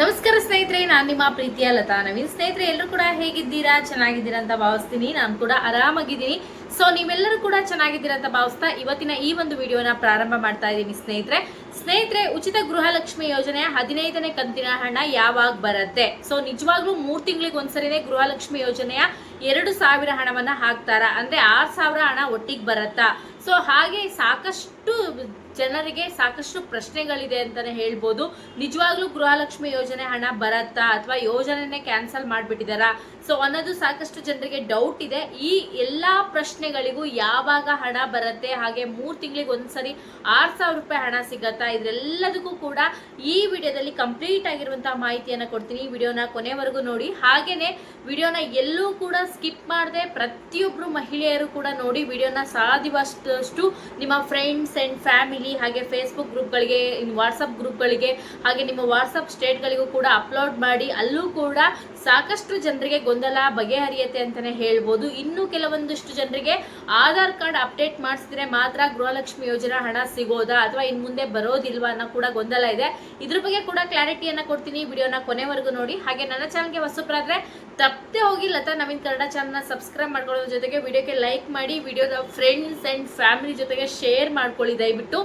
ನಮಸ್ಕಾರ ಸ್ನೇಹಿತರೆ, ನಾನು ನಿಮ್ಮ ಪ್ರೀತಿಯ ಲತಾ ನವೀನ್. ಸ್ನೇಹಿತರೆ, ಎಲ್ಲರೂ ಕೂಡ ಹೇಗಿದ್ದೀರಾ? ಚೆನ್ನಾಗಿದ್ದೀರಾ ಅಂತ ಭಾವಿಸ್ತೀನಿ. ನಾನು ಕೂಡ ಆರಾಮಾಗಿದ್ದೀನಿ. ಸೊ ನೀವೆಲ್ಲರೂ ಕೂಡ ಚೆನ್ನಾಗಿದ್ದೀರಾ ಅಂತ ಭಾವಿಸ್ತಾ ಇವತ್ತಿನ ಈ ಒಂದು ವಿಡಿಯೋನ ಪ್ರಾರಂಭ ಮಾಡ್ತಾ ಇದ್ದೀನಿ ಸ್ನೇಹಿತರೆ. ಸ್ನೇಹಿತರೆ, ಉಚಿತ ಗೃಹಲಕ್ಷ್ಮಿ ಯೋಜನೆಯ ಹದಿನೈದನೇ ಕಂತಿನ ಹಣ ಯಾವಾಗ ಬರುತ್ತೆ? ಸೊ ನಿಜವಾಗ್ಲೂ ಮೂರು ತಿಂಗಳಿಗೆ ಒಂದ್ಸರಿನೇ ಗೃಹಲಕ್ಷ್ಮಿ ಯೋಜನೆಯ ಎರಡು ಸಾವಿರ ಹಣವನ್ನ ಹಾಕ್ತಾರ? ಅಂದ್ರೆ ಆರು ಸಾವಿರ ಹಣ ಒಟ್ಟಿಗೆ ಬರತ್ತಾ? ಸೊ ಹಾಗೆ ಸಾಕಷ್ಟು ಜನರಿಗೆ ಸಾಕಷ್ಟು ಪ್ರಶ್ನೆಗಳಿದೆ ಅಂತಾನೆ ಹೇಳ್ಬೋದು. ನಿಜವಾಗ್ಲೂ ಗೃಹಲಕ್ಷ್ಮಿ ಯೋಜನೆ ಹಣ ಬರತ್ತಾ ಅಥವಾ ಯೋಜನೆನೇ ಕ್ಯಾನ್ಸಲ್ ಮಾಡಿಬಿಟ್ಟಿದಾರಾ? ಸೊ ಅನ್ನೋದು ಸಾಕಷ್ಟು ಜನರಿಗೆ ಡೌಟ್ ಇದೆ. ಈ ಎಲ್ಲಾ ಪ್ರಶ್ನೆಗಳಿಗೂ ಯಾವಾಗ ಹಣ ಬರುತ್ತೆ? ಹಾಗೆ ಮೂರು ತಿಂಗಳಿಗೆ ಒಂದ್ಸರಿ ಆರು ಸಾವಿರ ರೂಪಾಯಿ ಹಣ ಸಿಗತ್ತಾ? ಇದೆಲ್ಲದಕ್ಕೂ ಕೂಡ ಈ ವಿಡಿಯೋದಲ್ಲಿ ಕಂಪ್ಲೀಟ್ ಆಗಿರುವಂತಹ ಮಾಹಿತಿಯನ್ನ ಕೊಡ್ತೀನಿ. ಈ ವಿಡಿಯೋನ ಕೊನೆವರೆಗೂ ನೋಡಿ. ಹಾಗೇನೆ ವಿಡಿಯೋನ ಎಲ್ಲೂ ಕೂಡ ಸ್ಕಿಪ್ ಮಾಡದೆ ಪ್ರತಿಯೊಬ್ಬರು ಮಹಿಳೆಯರು ಕೂಡ ನೋಡಿ ವಿಡಿಯೋನ ಸಾಧ್ಯವಾದಷ್ಟು ನಿಮ್ಮ ಫ್ರೆಂಡ್ಸ್ ಅಂಡ್ ಫ್ಯಾಮಿಲಿ ಹಾಗೆ ಫೇಸ್ಬುಕ್ ಗ್ರೂಪ್ಗಳಿಗೆ ವಾಟ್ಸಪ್ ಗ್ರೂಪ್ಗಳಿಗೆ, ಹಾಗೆ ನಿಮ್ಮ ವಾಟ್ಸಪ್ ಸ್ಟೇಟ್ಗಳಿಗೂ ಕೂಡ ಅಪ್ಲೋಡ್ ಮಾಡಿ, ಅಲ್ಲೂ ಕೂಡ ಸಾಕಷ್ಟು ಜನರಿಗೆ ಗೊಂದಲ ಬಗೆಹರಿಯತೆ ಅಂತಲೇ ಹೇಳ್ಬೋದು. ಇನ್ನೂ ಕೆಲವೊಂದಿಷ್ಟು ಜನರಿಗೆ ಆಧಾರ್ ಕಾರ್ಡ್ ಅಪ್ಡೇಟ್ ಮಾಡಿಸಿದ್ರೆ ಮಾತ್ರ ಗೃಹಲಕ್ಷ್ಮಿ ಯೋಜನಾ ಹಣ ಸಿಗೋದಾ ಅಥವಾ ಇನ್ನು ಮುಂದೆ ಬರೋದಿಲ್ವಾ ಅನ್ನೋ ಕೂಡ ಗೊಂದಲ ಇದೆ. ಇದ್ರ ಬಗ್ಗೆ ಕೂಡ ಕ್ಲಾರಿಟಿಯನ್ನ ಕೊಡ್ತೀನಿ ವಿಡಿಯೋನ ಕೊನೆವರೆಗೂ ನೋಡಿ. ಹಾಗೆ ನನ್ನ ಚಾನಲ್ಗೆ ಹೊಸಪ್ರಾದ್ರೆ ತಪ್ಪದೆ ಹೋಗಿ ಲತಾ ನವೀನ್ ಕನ್ನಡ ಚಾನಲ್ನ ಸಬ್ಸ್ಕ್ರೈಬ್ ಮಾಡ್ಕೊಳ್ಳೋದ್ರ ಜೊತೆಗೆ ವಿಡಿಯೋಗೆ ಲೈಕ್ ಮಾಡಿ, ವಿಡಿಯೋದ ಫ್ರೆಂಡ್ಸ್ ಅಂಡ್ ಫ್ಯಾಮಿಲಿ ಜೊತೆಗೆ ಶೇರ್ ಮಾಡ್ಕೊಳ್ಳಿ ದಯವಿಟ್ಟು.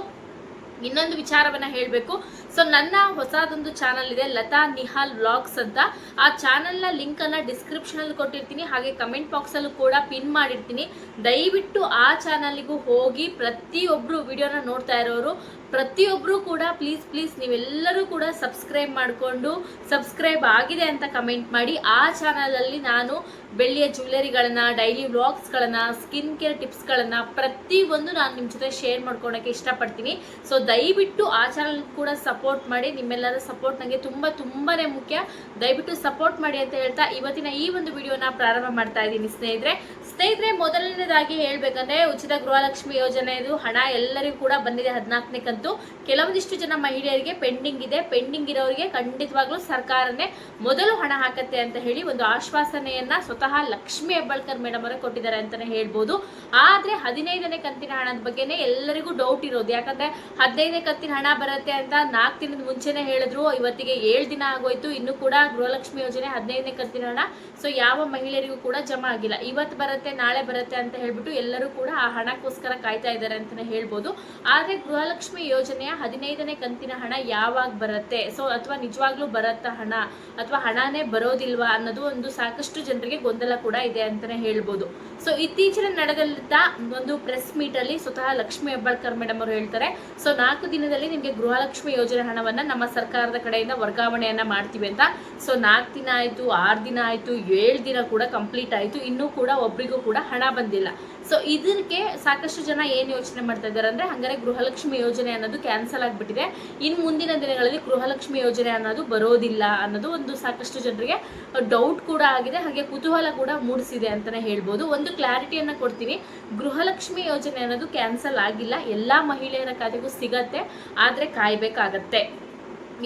ಇನ್ನೊಂದು ವಿಚಾರವನ್ನ ಹೇಳಬೇಕು. ಸೊ ನನ್ನ ಹೊಸದೊಂದು ಚಾನಲ್ ಇದೆ ಲತಾ ನಿಹಾಲ್ ವ್ಲಾಗ್ಸ್ ಅಂತ. ಆ ಚಾನಲ್ನ ಲಿಂಕ್ ಅನ್ನ ಡಿಸ್ಕ್ರಿಪ್ಷನ್ ಅಲ್ಲಿ ಕೊಟ್ಟಿರ್ತೀನಿ. ಹಾಗೆ ಕಮೆಂಟ್ ಬಾಕ್ಸ್ ಅಲ್ಲೂ ಕೂಡ ಪಿನ್ ಮಾಡಿರ್ತೀನಿ. ದಯವಿಟ್ಟು ಆ ಚಾನಲ್ಗೂ ಹೋಗಿ ಪ್ರತಿಯೊಬ್ರು ವಿಡಿಯೋನ ನೋಡ್ತಾ ಇರೋರು ಪ್ರತಿಯೊಬ್ರು ಕೂಡ ಪ್ಲೀಸ್ ಪ್ಲೀಸ್ ನೀವೆಲ್ಲರೂ ಕೂಡ ಸಬ್ಸ್ಕ್ರೈಬ್ ಮಾಡಿಕೊಂಡು ಸಬ್ಸ್ಕ್ರೈಬ್ ಆಗಿದೆ ಅಂತ ಕಮೆಂಟ್ ಮಾಡಿ ಆ ಚಾನಲಲ್ಲಿ ನಾನು ಬೆಳ್ಳಿಯ ಜ್ಯುವೆಲರಿಗಳನ್ನು ಡೈಲಿ ವ್ಲಾಗ್ಸ್ಗಳನ್ನು ಸ್ಕಿನ್ ಕೇರ್ ಟಿಪ್ಸ್ಗಳನ್ನು ಪ್ರತಿಯೊಂದು ನಾನು ನಿಮ್ಮ ಜೊತೆ ಶೇರ್ ಮಾಡ್ಕೊಳಕ್ಕೆ ಇಷ್ಟಪಡ್ತೀನಿ. ಸೊ ದಯವಿಟ್ಟು ಆ ಚಾನಲ್ ಕೂಡ ಸಪೋರ್ಟ್ ಮಾಡಿ, ನಿಮ್ಮೆಲ್ಲರ ಸಪೋರ್ಟ್ ನನಗೆ ತುಂಬ ತುಂಬಾ ಮುಖ್ಯ. ದಯವಿಟ್ಟು ಸಪೋರ್ಟ್ ಮಾಡಿ ಅಂತ ಹೇಳ್ತಾ ಇವತ್ತಿನ ಈ ಒಂದು ವಿಡಿಯೋನ ಪ್ರಾರಂಭ ಮಾಡ್ತಾ ಇದ್ದೀನಿ ಸ್ನೇಹಿತರೆ. ಸ್ನೇಹಿತರೆ, ಮೊದಲನೇದಾಗಿ ಹೇಳ್ಬೇಕಂದ್ರೆ ಉಚಿತ ಗೃಹಲಕ್ಷ್ಮಿ ಯೋಜನೆದು ಹಣ ಎಲ್ಲರಿಗೂ ಕೂಡ ಬಂದಿದೆ ಹದಿನಾಲ್ಕನೇ ಕಂತು. ಕೆಲವೊಂದಿಷ್ಟು ಜನ ಮಹಿಳೆಯರಿಗೆ ಪೆಂಡಿಂಗ್ ಇದೆ. ಪೆಂಡಿಂಗ್ ಇರೋರಿಗೆ ಖಂಡಿತವಾಗ್ಲೂ ಸರ್ಕಾರನೇ ಮೊದಲು ಹಣ ಹಾಕತ್ತೆ ಅಂತ ಹೇಳಿ ಒಂದು ಆಶ್ವಾಸನೆಯನ್ನ ಸ್ವತಃ ಲಕ್ಷ್ಮಿ ಹೆಬ್ಬಾಳ್ಕರ್ ಮೇಡಮ್ ಅವರೇ ಕೊಟ್ಟಿದ್ದಾರೆ ಅಂತಾನೆ ಹೇಳ್ಬೋದು. ಆದ್ರೆ ಹದಿನೈದನೇ ಕಂತಿನ ಹಣದ ಬಗ್ಗೆನೇ ಎಲ್ಲರಿಗೂ ಡೌಟ್ ಇರೋದು. ಯಾಕಂದ್ರೆ ಹದಿನೈದನೇ ಕಂತಿನ ಹಣ ಬರುತ್ತೆ ಅಂತ ನಾಲ್ಕು ದಿನದ ಮುಂಚೆನೆ ಹೇಳಿದ್ರು. ಇವತ್ತಿಗೆ ಏಳು ದಿನ ಆಗೋಯ್ತು. ಇನ್ನು ಕೂಡ ಗೃಹಲಕ್ಷ್ಮಿ ಯೋಜನೆ ಹದಿನೈದನೇ ಕಂತಿನ ಹಣ. ಸೊ ಯಾವ ಮಹಿಳೆಯರಿಗೂ ಕೂಡ ಜಮಾ ಆಗಿಲ್ಲ. ಇವತ್ತು ಬರುತ್ತೆ ನಾಳೆ ಬರುತ್ತೆ ಅಂತ ಹೇಳ್ಬಿಟ್ಟು ಎಲ್ಲರೂ ಕೂಡ ಆ ಹಣಕ್ಕೋಸ್ಕರ ಕಾಯ್ತಾ ಇದ್ದಾರೆ ಅಂತಾನೆ ಹೇಳ್ಬೋದು. ಆದ್ರೆ ಗೃಹಲಕ್ಷ್ಮಿ ಯೋಜನೆಯ ಹದಿನೈದನೇ ಕಂತಿನ ಹಣ ಯಾವಾಗ ಬರುತ್ತೆ? ಸೊ ಅಥವಾ ನಿಜವಾಗ್ಲೂ ಬರುತ್ತಾ ಹಣ? ಅಥವಾ ಹಣನೇ ಬರೋದಿಲ್ವಾ ಅನ್ನೋದು ಒಂದು ಸಾಕಷ್ಟು ಜನರಿಗೆ ಗೊಂದಲ ಕೂಡ ಇದೆ ಅಂತಾನೆ ಹೇಳ್ಬೋದು. ಸೊ ಇತ್ತೀಚಿನ ನಡೆದಲ್ಲಿದ್ದ ಒಂದು ಪ್ರೆಸ್ ಅಲ್ಲಿ ಸ್ವತಃ ಲಕ್ಷ್ಮಿ ಹೆಬ್ಬಾಳ್ಕರ್ ಮೇಡಮ್ ಅವರು ಹೇಳ್ತಾರೆ ಸೊ ನಾಲ್ಕು ದಿನದಲ್ಲಿ ನಿಮಗೆ ಗೃಹಲಕ್ಷ್ಮಿ ಯೋಜನೆ ಹಣವನ್ನ ನಮ್ಮ ಸರ್ಕಾರದ ಕಡೆಯಿಂದ ವರ್ಗಾವಣೆಯನ್ನ ಮಾಡ್ತೀವಿ ಅಂತ. ಸೊ ನಾಲ್ಕು ದಿನ ಆಯ್ತು, ಆರು ದಿನ ಆಯ್ತು, ಏಳು ದಿನ ಕೂಡ ಕಂಪ್ಲೀಟ್ ಆಯ್ತು. ಇನ್ನೂ ಕೂಡ ಒಬ್ರಿಗೂ ಕೂಡ ಹಣ ಬಂದಿಲ್ಲ. ಸೊ ಇದಕ್ಕೆ ಸಾಕಷ್ಟು ಜನ ಏನು ಯೋಚನೆ ಮಾಡ್ತಾ ಇದ್ದಾರೆ ಅಂದ್ರೆ, ಹಂಗಾರೆ ಗೃಹಲಕ್ಷ್ಮಿ ಯೋಜನೆ ಅನ್ನೋದು ಕ್ಯಾನ್ಸಲ್ ಆಗಿಬಿಟ್ಟಿದೆ. ಇನ್ನು ಮುಂದಿನ ದಿನಗಳಲ್ಲಿ ಗೃಹಲಕ್ಷ್ಮಿ ಯೋಜನೆ ಅನ್ನೋದು ಬರೋದಿಲ್ಲ ಅನ್ನೋದು ಒಂದು ಸಾಕಷ್ಟು ಜನರಿಗೆ ಡೌಟ್ ಕೂಡ ಆಗಿದೆ. ಹಾಗೆ ಕುತೂಹಲ ಕೂಡ ಮೂಡಿಸಿದೆ ಅಂತಾನೆ ಹೇಳ್ಬೋದು. ಒಂದು ಕ್ಲಾರಿಟಿಯನ್ನು ಕೊಡ್ತೀನಿ. ಗೃಹಲಕ್ಷ್ಮಿ ಯೋಜನೆ ಅನ್ನೋದು ಕ್ಯಾನ್ಸಲ್ ಆಗಿಲ್ಲ. ಎಲ್ಲಾ ಮಹಿಳೆಯರ ಖಾತೆಗೂ ಸಿಗತ್ತೆ. ಆದ್ರೆ ಕಾಯ್ಬೇಕಾಗತ್ತೆ.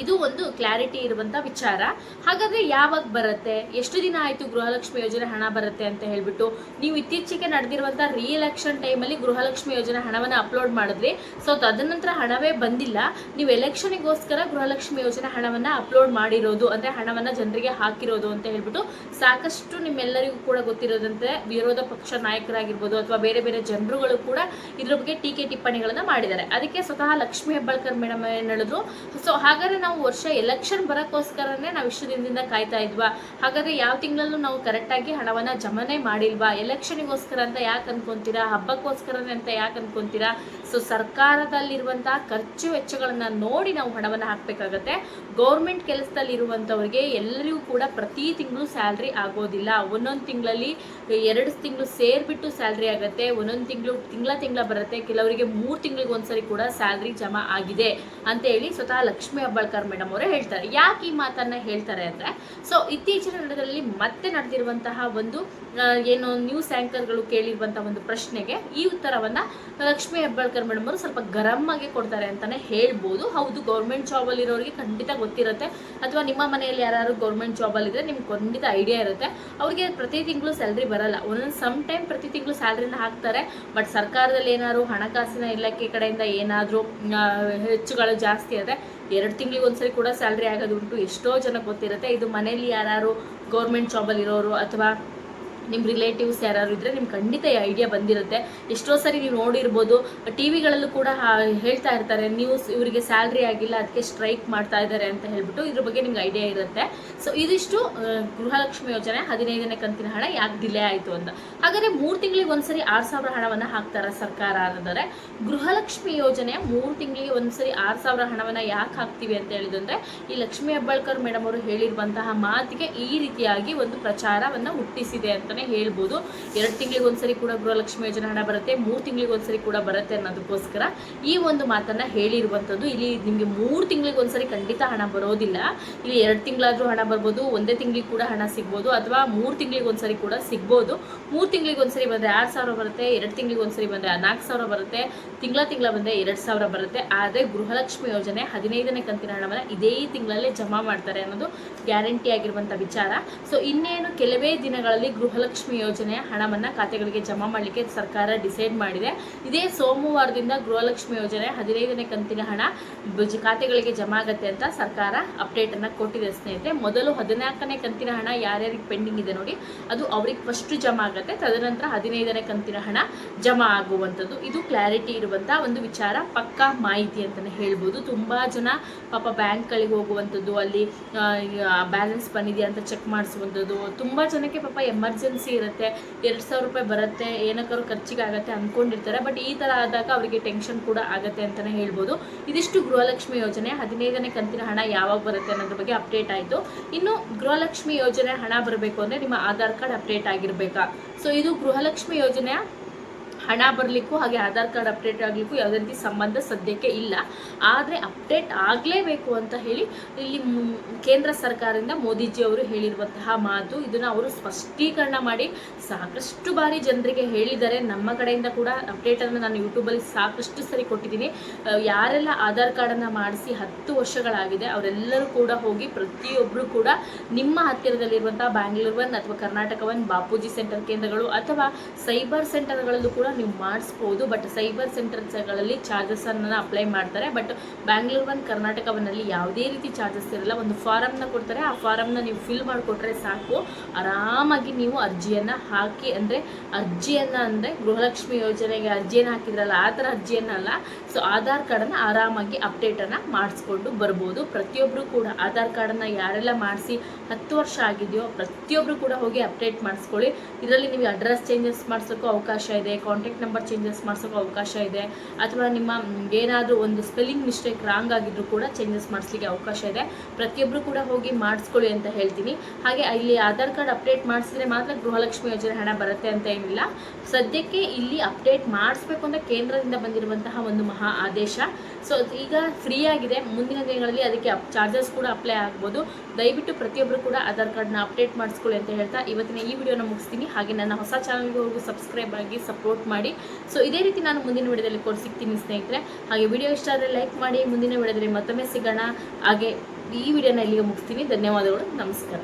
ಇದು ಒಂದು ಕ್ಲಾರಿಟಿ ಇರುವಂತ ವಿಚಾರ. ಹಾಗಾದ್ರೆ ಯಾವಾಗ ಬರುತ್ತೆ? ಎಷ್ಟು ದಿನ ಆಯ್ತು ಗೃಹಲಕ್ಷ್ಮಿ ಯೋಜನೆ ಹಣ ಬರುತ್ತೆ ಅಂತ ಹೇಳ್ಬಿಟ್ಟು? ನೀವು ಇತ್ತೀಚೆಗೆ ನಡೆದಿರುವಂಥ ರೀ ಎಲೆಕ್ಷನ್ ಟೈಮಲ್ಲಿ ಗೃಹಲಕ್ಷ್ಮಿ ಯೋಜನೆ ಹಣವನ್ನು ಅಪ್ಲೋಡ್ ಮಾಡಿದ್ರಿ. ಸೊ ತದನಂತರ ಹಣವೇ ಬಂದಿಲ್ಲ. ನೀವು ಎಲೆಕ್ಷನ್ಗೋಸ್ಕರ ಗೃಹಲಕ್ಷ್ಮಿ ಯೋಜನೆ ಹಣವನ್ನ ಅಪ್ಲೋಡ್ ಮಾಡಿರೋದು, ಅಂದ್ರೆ ಹಣವನ್ನ ಜನರಿಗೆ ಹಾಕಿರೋದು ಅಂತ ಹೇಳ್ಬಿಟ್ಟು ಸಾಕಷ್ಟು ನಿಮ್ಮೆಲ್ಲರಿಗೂ ಕೂಡ ಗೊತ್ತಿರೋದಂತೆ ವಿರೋಧ ಪಕ್ಷ ನಾಯಕರಾಗಿರ್ಬೋದು ಅಥವಾ ಬೇರೆ ಬೇರೆ ಜನರುಗಳು ಕೂಡ ಇದ್ರ ಬಗ್ಗೆ ಟೀಕೆ ಟಿಪ್ಪಣಿಗಳನ್ನು ಮಾಡಿದ್ದಾರೆ. ಅದಕ್ಕೆ ಸ್ವತಃ ಲಕ್ಷ್ಮಿ ಹೆಬ್ಬಾಳ್ಕರ್ ಮೇಡಮ್ ಏನು ಹೇಳಿದ್ರು? ಸೊ ಹಾಗಾದ್ರೆ ನಾವು ವರ್ಷ ಎಲೆಕ್ಷನ್ ಬರೋಕ್ಕೋಸ್ಕರನೇ ನಾವು ಇಷ್ಟು ದಿನದಿಂದ ಕಾಯ್ತಾ ಇದ್ವಾ? ಹಾಗಾದ್ರೆ ಯಾವ ತಿಂಗಳಲ್ಲೂ ನಾವು ಕರೆಕ್ಟಾಗಿ ಹಣವನ್ನ ಜಮನೆ ಮಾಡಿಲ್ವಾ? ಎಲೆಕ್ಷನಿಗೋಸ್ಕರ ಅಂತ ಯಾಕೆ ಅನ್ಕೊಂತೀರಾ? ಹಬ್ಬಕ್ಕೋಸ್ಕರನೇ ಅಂತ ಯಾಕೆ ಅನ್ಕೊಂತೀರಾ? ಸೊ ಸರ್ಕಾರದಲ್ಲಿರುವಂತಹ ಖರ್ಚು ವೆಚ್ಚಗಳನ್ನ ನೋಡಿ ನಾವು ಹಣವನ್ನು ಹಾಕ್ಬೇಕಾಗತ್ತೆ. ಗೌರ್ಮೆಂಟ್ ಕೆಲಸದಲ್ಲಿ ಇರುವಂತವ್ರಿಗೆ ಎಲ್ಲರಿಗೂ ಕೂಡ ಪ್ರತಿ ತಿಂಗಳು ಸ್ಯಾಲ್ರಿ ಆಗೋದಿಲ್ಲ. ಒಂದೊಂದು ತಿಂಗಳಲ್ಲಿ ಎರಡು ತಿಂಗಳು ಸೇರಿಬಿಟ್ಟು ಸ್ಯಾಲ್ರಿ ಆಗುತ್ತೆ. ಒಂದೊಂದು ತಿಂಗಳು ತಿಂಗಳ ತಿಂಗಳ ಬರುತ್ತೆ. ಕೆಲವರಿಗೆ ಮೂರು ತಿಂಗಳಿಗೆ ಒಂದ್ಸರಿ ಕೂಡ ಸ್ಯಾಲ್ರಿ ಜಮಾ ಆಗಿದೆ ಅಂತ ಹೇಳಿ ಸ್ವತಃ ಲಕ್ಷ್ಮಿ ಅಬ್ಬಾಳ್ಕರ್ ಮೇಡಮ್ ಅವರೇ ಹೇಳ್ತಾರೆ. ಯಾಕೆ ಈ ಮಾತನ್ನ ಹೇಳ್ತಾರೆ ಅಂದ್ರೆ, ಸೊ ಇತ್ತೀಚಿನ ದಿನದಲ್ಲಿ ಮತ್ತೆ ನಡೆದಿರುವಂತಹ ಒಂದು ಏನು ನ್ಯೂಸ್ ಆಂಕರ್ಗಳು ಕೇಳಿರುವಂತಹ ಒಂದು ಪ್ರಶ್ನೆಗೆ ಈ ಉತ್ತರವನ್ನ ಲಕ್ಷ್ಮಿ ಹೆಬ್ಬಾಳ್ಕರ್ ಹೆಬ್ಬಾಳ್ಕರ್ ಮೇಡಮ್ ಅವರು ಸ್ವಲ್ಪ ಗರಂ ಆಗಿ ಕೊಡ್ತಾರೆ ಅಂತಾನೆ ಹೇಳ್ಬೋದು. ಹೌದು ಗೌರ್ಮೆಂಟ್ ಜಾಬಲ್ಲಿ ಇರೋರಿಗೆ ಖಂಡಿತ ಗೊತ್ತಿರುತ್ತೆ. ಅಥವಾ ನಿಮ್ಮ ಮನೆಯಲ್ಲಿ ಯಾರು ಗೌರ್ಮೆಂಟ್ ಇದ್ರೆ ನಿಮ್ಗೆ ಖಂಡಿತ ಐಡಿಯಾ ಇರುತ್ತೆ. ಅವ್ರಿಗೆ ಪ್ರತಿ ತಿಂಗಳು ಸ್ಯಾಲ್ರಿ ಬರಲ್ಲ. ಒಂದೊಂದು ಸಮ್ ಟೈಮ್ ಪ್ರತಿ ತಿಂಗಳು ಸ್ಯಾಲ್ರಿನ ಹಾಕ್ತಾರೆ. ಬಟ್ ಸರ್ಕಾರದಲ್ಲಿ ಏನಾದ್ರು ಹಣಕಾಸಿನ ಇಲಾಖೆ ಕಡೆಯಿಂದ ಏನಾದರೂ ಹೆಚ್ಚುಗಳು ಜಾಸ್ತಿ ಆದರೆ ಎರಡು ತಿಂಗಳಿಗೆ ಒಂದ್ಸರಿ ಕೂಡ ಸ್ಯಾಲ್ರಿ ಆಗೋದು ಉಂಟು ಎಷ್ಟೋ ಜನ ಗೊತ್ತಿರುತ್ತೆ. ಇದು ಮನೆಯಲ್ಲಿ ಯಾರು ಗೌರ್ಮೆಂಟ್ ಜಾಬಲ್ಲಿ ಇರೋರು ಅಥವಾ ನಿಮ್ಮ ರಿಲೇಟಿವ್ಸ್ ಯಾರು ಇದ್ದರೆ ನಿಮ್ಗೆ ಖಂಡಿತ ಈ ಐಡಿಯಾ ಬಂದಿರುತ್ತೆ. ಎಷ್ಟೋ ಸರಿ ನೀವು ನೋಡಿರ್ಬೋದು ಟಿ ವಿಗಳಲ್ಲೂ ಕೂಡ ಹೇಳ್ತಾ ಇರ್ತಾರೆ ನ್ಯೂಸ್ ಇವರಿಗೆ ಸ್ಯಾಲ್ರಿ ಆಗಿಲ್ಲ ಅದಕ್ಕೆ ಸ್ಟ್ರೈಕ್ ಮಾಡ್ತಾ ಇದ್ದಾರೆ ಅಂತ ಹೇಳ್ಬಿಟ್ಟು ಇದ್ರ ಬಗ್ಗೆ ನಿಮ್ಗೆ ಐಡಿಯಾ ಇರುತ್ತೆ. ಸೊ ಇದಿಷ್ಟು ಗೃಹಲಕ್ಷ್ಮಿ ಯೋಜನೆ, ಹದಿನೈದನೇ ಕಂತಿನ ಹಣ, ಯಾಕೆ ಡಿಲೇ ಆಯಿತು ಅಂತ. ಹಾಗಾದರೆ ಮೂರು ತಿಂಗಳಿಗೆ ಒಂದ್ಸರಿ ಆರು ಸಾವಿರ ಹಣವನ್ನು ಹಾಕ್ತಾರ ಸರ್ಕಾರ ಅಂದರೆ ಗೃಹಲಕ್ಷ್ಮಿ ಯೋಜನೆ ಮೂರು ತಿಂಗಳಿಗೆ ಒಂದ್ಸರಿ ಆರು ಸಾವಿರ ಹಣವನ್ನು ಯಾಕೆ ಹಾಕ್ತೀವಿ ಅಂತ ಹೇಳಿದಂದ್ರೆ, ಈ ಲಕ್ಷ್ಮೀ ಹೆಬ್ಬಾಳ್ಕರ್ ಮೇಡಮ್ ಅವರು ಹೇಳಿರುವಂತಹ ಮಾತಿಗೆ ಈ ರೀತಿಯಾಗಿ ಒಂದು ಪ್ರಚಾರವನ್ನು ಹುಟ್ಟಿಸಿದೆ ಅಂತಾನೆ ಹೇಳ್ಬೋದು. ಎರಡು ತಿಂಗಳಿಗೆ ಒಂದ್ಸರಿ ಕೂಡ ಗೃಹಲಕ್ಷ್ಮಿ ಯೋಜನೆ ಹಣ ಬರುತ್ತೆ, ಮೂರು ತಿಂಗಳಿಗೆ ಒಂದ್ಸರಿ ಕೂಡ ಬರುತ್ತೆ ಅನ್ನೋದಕ್ಕೋಸ್ಕರ ಈ ಒಂದು ಮಾತನ್ನ ಹೇಳಿರುವಂಥದ್ದು. ಇಲ್ಲಿ ನಿಮಗೆ ಮೂರು ತಿಂಗಳಿಗೆ ಒಂದ್ಸರಿ ಖಂಡಿತ ಹಣ ಬರೋದಿಲ್ಲ. ಇಲ್ಲಿ ಎರಡು ತಿಂಗಳಾದ್ರೂ ಹಣ ಬರ್ಬೋದು, ಒಂದೇ ತಿಂಗಳಿಗೆ ಕೂಡ ಹಣ ಸಿಗ್ಬೋದು, ಅಥವಾ ಮೂರು ತಿಂಗಳಿಗೆ ಒಂದ್ಸರಿ ಕೂಡ ಸಿಗ್ಬೋದು. ಮೂರು ತಿಂಗಳಿಗೆ ಒಂದ್ಸರಿ ಬಂದರೆ ಆರು ಸಾವಿರ ಬರುತ್ತೆ, ಎರಡು ತಿಂಗಳಿಗೆ ಒಂದ್ಸರಿ ಬಂದರೆ ನಾಲ್ಕು ಸಾವಿರ ಬರುತ್ತೆ, ತಿಂಗಳ ತಿಂಗಳ ಬಂದ್ರೆ ಎರಡು ಸಾವಿರ ಬರುತ್ತೆ. ಆದರೆ ಗೃಹಲಕ್ಷ್ಮಿ ಯೋಜನೆ ಹದಿನೈದನೇ ಕಂತಿನ ಹಣವನ್ನು ಇದೇ ತಿಂಗಳಲ್ಲೇ ಜಮಾ ಮಾಡ್ತಾರೆ ಅನ್ನೋದು ಗ್ಯಾರಂಟಿ ಆಗಿರುವಂಥ ವಿಚಾರ. ಸೊ ಇನ್ನೇನು, ಕೆಲವೇ ದಿನಗಳಲ್ಲಿ ಗೃಹಲಕ್ಷ್ಮಿ ಯೋಜನೆಯ ಹಣವನ್ನು ಖಾತೆಗಳಿಗೆ ಜಮಾ ಮಾಡಲಿಕ್ಕೆ ಸರ್ಕಾರ ಡಿಸೈಡ್ ಮಾಡಿದೆ. ಇದೇ ಸೋಮವಾರದಿಂದ ಗೃಹಲಕ್ಷ್ಮಿ ಯೋಜನೆ ಹದಿನೈದನೇ ಕಂತಿನ ಹಣ ಖಾತೆಗಳಿಗೆ ಜಮಾ ಆಗತ್ತೆ ಅಂತ ಸರ್ಕಾರ ಅಪ್ಡೇಟ್ ಅನ್ನ ಕೊಟ್ಟಿದೆ ಸ್ನೇಹಿತರೆ. ಮೊದಲು ಹದಿನಾಲ್ಕನೇ ಕಂತಿನ ಹಣ ಯಾರ್ಯಾರಿಗೆ ಪೆಂಡಿಂಗ್ ಇದೆ ನೋಡಿ. ಅದು ಅವ್ರಿಗೆ ಫಸ್ಟ್ ಜಮಾ ಆಗುತ್ತೆ, ತದನಂತರ ಹದಿನೈದನೇ ಕಂತಿನ ಹಣ ಜಮಾ ಆಗುವಂಥದ್ದು. ಇದು ಕ್ಲಾರಿಟಿ ಇರುವಂಥ ಒಂದು ವಿಚಾರ, ಪಕ್ಕಾ ಮಾಹಿತಿ ಅಂತಲೇ ಹೇಳ್ಬೋದು. ತುಂಬಾ ಜನ ಪಾಪ ಬ್ಯಾಂಕ್ಗಳಿಗೆ ಹೋಗುವಂಥದ್ದು, ಅಲ್ಲಿ ಬ್ಯಾಲೆನ್ಸ್ ಬಂದಿದೆಯಾ ಅಂತ ಚೆಕ್ ಮಾಡಿಸುವಂಥದ್ದು. ತುಂಬಾ ಜನಕ್ಕೆ ಪಾಪ ಎಮರ್ಜೆನ್ಸಿ ಇರುತ್ತೆ, ಎರಡು ಸಾವಿರ ರೂಪಾಯಿ ಬರುತ್ತೆ, ಏನಕ್ಕಾದ್ರು ಖರ್ಚಿಗೆ ಆಗುತ್ತೆ ಅಂದ್ಕೊಂಡಿರ್ತಾರೆ ಬಟ್ ಈ ಥರ ಆದಾಗ ಅವರಿಗೆ ಟೆನ್ಷನ್ ಕೂಡ ಆಗುತ್ತೆ ಅಂತಲೇ ಹೇಳ್ಬೋದು. ಇದಿಷ್ಟು ಗೃಹಲಕ್ಷ್ಮಿ ಯೋಜನೆ, ಹದಿನೈದನೇ ಕಂತಿನ ಹಣ ಯಾವಾಗ ಬರುತ್ತೆ ಅನ್ನೋದ್ರ ಬಗ್ಗೆ ಅಪ್ಡೇಟ್ ಆಯಿತು. ಇನ್ನು ಗೃಹಲಕ್ಷ್ಮಿ ಯೋಜನೆ ಹಣ ಬರಬೇಕು ಅಂದರೆ ನಿಮ್ಮ ಆಧಾರ್ ಕಾರ್ಡ್ ಅಪ್ಡೇಟ್ ಆಗಿರಬೇಕಾ? ಸೊ ಇದು ಗೃಹಲಕ್ಷ್ಮಿ ಯೋಜನೆಯ ಹಣ ಬರಲಿಕ್ಕೂ ಹಾಗೆ ಆಧಾರ್ ಕಾರ್ಡ್ ಅಪ್ಡೇಟ್ ಆಗಲಿಕ್ಕೂ ಯಾವುದೇ ರೀತಿ ಸಂಬಂಧ ಸದ್ಯಕ್ಕೆ ಇಲ್ಲ. ಆದರೆ ಅಪ್ಡೇಟ್ ಆಗಲೇಬೇಕು ಅಂತ ಹೇಳಿ ಇಲ್ಲಿ ಕೇಂದ್ರ ಸರ್ಕಾರದಿಂದ ಮೋದಿಜಿ ಅವರು ಹೇಳಿರುವಂತಹ ಮಾತು ಇದನ್ನು ಅವರು ಸ್ಪಷ್ಟೀಕರಣ ಮಾಡಿ ಸಾಕಷ್ಟು ಬಾರಿ ಜನರಿಗೆ ಹೇಳಿದ್ದಾರೆ ನಮ್ಮ ಕಡೆಯಿಂದ ಕೂಡ ಅಪ್ಡೇಟನ್ನು ನಾನು ಯೂಟ್ಯೂಬಲ್ಲಿ ಸಾಕಷ್ಟು ಸರಿ ಕೊಟ್ಟಿದ್ದೀನಿ. ಯಾರೆಲ್ಲ ಆಧಾರ್ ಕಾರ್ಡನ್ನು ಮಾಡಿಸಿ ಹತ್ತು ವರ್ಷಗಳಾಗಿದೆ ಅವರೆಲ್ಲರೂ ಕೂಡ ಹೋಗಿ ಪ್ರತಿಯೊಬ್ಬರು ಕೂಡ ನಿಮ್ಮ ಹತ್ತಿರದಲ್ಲಿರುವಂತಹ ಬ್ಯಾಂಗ್ಳೂರ್ ಒನ್ ಅಥವಾ ಕರ್ನಾಟಕ ಒನ್ ಬಾಪೂಜಿ ಸೆಂಟರ್ ಕೇಂದ್ರಗಳು ಅಥವಾ ಸೈಬರ್ ಸೆಂಟರ್ಗಳಲ್ಲೂ ಕೂಡ ನೀವು ಮಾಡಿಸ್ಬೋದು ಬಟ್ ಸೈಬರ್ ಸೆಂಟರ್ಸ್ಗಳಲ್ಲಿ ಚಾರ್ಜಸ್ ಅನ್ನ ಅಪ್ಲೈ ಮಾಡ್ತಾರೆ. ಬಟ್ ಬ್ಯಾಂಗ್ಳೂರ್ ಒಂದು ಕರ್ನಾಟಕ ಒನ್ನಲ್ಲಿ ಯಾವುದೇ ರೀತಿ ಚಾರ್ಜಸ್ ಇರಲ್ಲ. ಒಂದು ಫಾರಮ್ನ ಕೊಡ್ತಾರೆ. ಆ ಫಾರಮ್ನ ನೀವು ಫಿಲ್ ಮಾಡಿಕೊಟ್ರೆ ಸಾಕು. ಆರಾಮಾಗಿ ನೀವು ಅರ್ಜಿಯನ್ನು ಹಾಕಿ ಅಂದರೆ, ಅರ್ಜಿಯನ್ನು ಅಂದರೆ ಗೃಹಲಕ್ಷ್ಮಿ ಯೋಜನೆಗೆ ಅರ್ಜಿಯನ್ನು ಹಾಕಿದ್ರಲ್ಲ, ಆ ಥರ ಅರ್ಜಿಯನ್ನು ಅಲ್ಲ. ಸೊ ಆಧಾರ್ ಕಾರ್ಡನ್ನು ಆರಾಮಾಗಿ ಅಪ್ಡೇಟನ್ನು ಮಾಡಿಸ್ಕೊಂಡು ಬರ್ಬೋದು. ಪ್ರತಿಯೊಬ್ಬರು ಕೂಡ ಆಧಾರ್ ಕಾರ್ಡನ್ನು ಯಾರೆಲ್ಲ ಮಾಡಿಸಿ ಹತ್ತು ವರ್ಷ ಆಗಿದೆಯೋ ಪ್ರತಿಯೊಬ್ಬರು ಕೂಡ ಹೋಗಿ ಅಪ್ಡೇಟ್ ಮಾಡಿಸ್ಕೊಳ್ಳಿ. ಇದರಲ್ಲಿ ನೀವು ಅಡ್ರೆಸ್ ಚೇಂಜಸ್ ಮಾಡಿಸೋಕ್ಕೂ ಅವಕಾಶ ಇದೆ. ಕಾಂಟ್ಯಾಕ್ಟ್ ನಂಬರ್ ಚೇಂಜಸ್ ಮಾಡಿಸೋಕ್ಕೂ ಅವಕಾಶ ಇದೆ. ಅಥವಾ ನಿಮ್ಮ ಏನಾದರೂ ಒಂದು ಸ್ಪೆಲ್ಲಿಂಗ್ ಮಿಸ್ಟೇಕ್ ರಾಂಗ್ ಆಗಿದ್ರು ಕೂಡ ಚೇಂಜಸ್ ಮಾಡಿಸ್ಲಿಕ್ಕೆ ಅವಕಾಶ ಇದೆ. ಪ್ರತಿಯೊಬ್ಬರು ಕೂಡ ಹೋಗಿ ಮಾಡಿಸ್ಕೊಳ್ಳಿ ಅಂತ ಹೇಳ್ತೀನಿ. ಹಾಗೆ ಇಲ್ಲಿ ಆಧಾರ್ ಕಾರ್ಡ್ ಅಪ್ಡೇಟ್ ಮಾಡಿಸಿದ್ರೆ ಮಾತ್ರ ಗೃಹಲಕ್ಷ್ಮಿ ಯೋಜನೆ ಹಣ ಬರುತ್ತೆ ಅಂತ ಏನಿಲ್ಲ. ಸದ್ಯಕ್ಕೆ ಇಲ್ಲಿ ಅಪ್ಡೇಟ್ ಮಾಡಿಸ್ಬೇಕು ಅಂತ ಕೇಂದ್ರದಿಂದ ಬಂದಿರುವಂತಹ ಒಂದು ಮಹಾ ಆದೇಶ. ಸೊ ಈಗ ಫ್ರೀ ಆಗಿದೆ. ಮುಂದಿನ ದಿನಗಳಲ್ಲಿ ಅದಕ್ಕೆ ಚಾರ್ಜಸ್ ಕೂಡ ಅಪ್ಲೈ ಆಗ್ಬೋದು. ದಯವಿಟ್ಟು ಪ್ರತಿಯೊಬ್ಬರು ಕೂಡ ಆಧಾರ್ ಕಾರ್ಡ್ನ ಅಪ್ಡೇಟ್ ಮಾಡಿಸ್ಕೊಳ್ಳಿ ಅಂತ ಹೇಳ್ತಾ ಇವತ್ತಿನ ಈ ವಿಡಿಯೋನ ಮುಗಿಸ್ತೀನಿ. ಹಾಗೆ ನನ್ನ ಹೊಸ ಚಾನಲ್ಗೆ ಹೋಗಿ ಸಬ್ಸ್ಕ್ರೈಬ್ ಆಗಿ ಸಪೋರ್ಟ್ ಮಾಡಿ. ಸೊ ಇದೇ ರೀತಿ ನಾನು ಮುಂದಿನ ವಿಡಿಯೋದಲ್ಲಿ ಕೊಟ್ಟು ಸಿಗ್ತೀನಿ ಸ್ನೇಹಿತರೆ. ಹಾಗೆ ವಿಡಿಯೋ ಇಷ್ಟ ಆದರೆ ಲೈಕ್ ಮಾಡಿ, ಮುಂದಿನ ವಿಡಿಯೋದಲ್ಲಿ ಮತ್ತೊಮ್ಮೆ ಸಿಗೋಣ. ಹಾಗೆ ಈ ವಿಡಿಯೋನ ಇಲ್ಲಿಗೆ ಮುಗಿಸ್ತೀನಿ. ಧನ್ಯವಾದಗಳು. ನಮಸ್ಕಾರ.